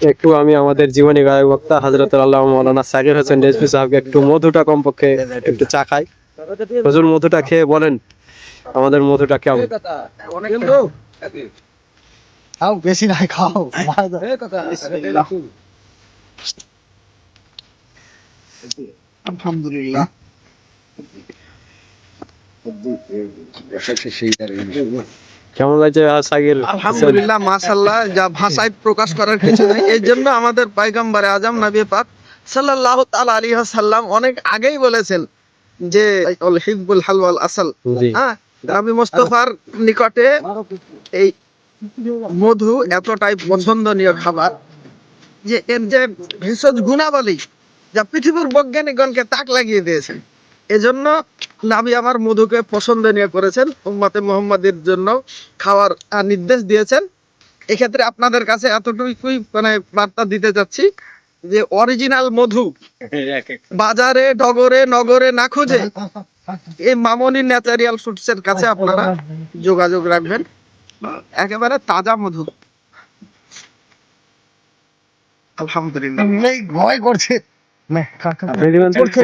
একটু আমি আমাদের জীবনী গায়ক বক্তা হজরত আল্লাহ মৌলানা সাকির হোসেন রেজভি সাহেবকে একটু মধুটা কমপক্ষে একটু চা খাই। হুজুর মধুটা খেয়ে বলেন আমাদের মধুটা কেমন? খাও বেশি নাই খাও। আলহামদুলিল্লাহ। কেমন লাগছে আহ, সাকির আলহামদুলিল্লাহ মাশাল্লাহ যা ভাষায় প্রকাশ করার কিছু নেই। এই জন্য আমাদের পয়গম্বরে আজম নবী পাক সাল্লাল্লাহু তাআলা আলাইহি সাল্লাম অনেক আগেই বলেছেন যে অল হালওয়াল আসল। হ্যাঁ নবী মুস্তাফার নিকটে এই মধু এতটাই পছন্দনীয় খাবার যে এর যে ভেষজ গুণাবলী যা পৃথিবীর বৈজ্ঞানিকগণকে তাক লাগিয়ে দিয়েছে। এজন্য নাবি আমার মধুকে পছন্দনীয় করেছেন উম্মতে মোহাম্মদের জন্য খাওয়ার নির্দেশ দিয়েছেন। এক্ষেত্রে আপনাদের কাছে এতটুকুই মানে বার্তা দিতে চাচ্ছি যে অরিজিনাল মধু বাজারে ডগরে নগরে না খুঁজে এই মামনি ন্যাচারিয়াল ফুডস এর কাছে আপনারা যোগাযোগ রাখবেন। একেবারে তাজা মধু। আলহামদুলিল্লাহ। ভয় করছে। করছে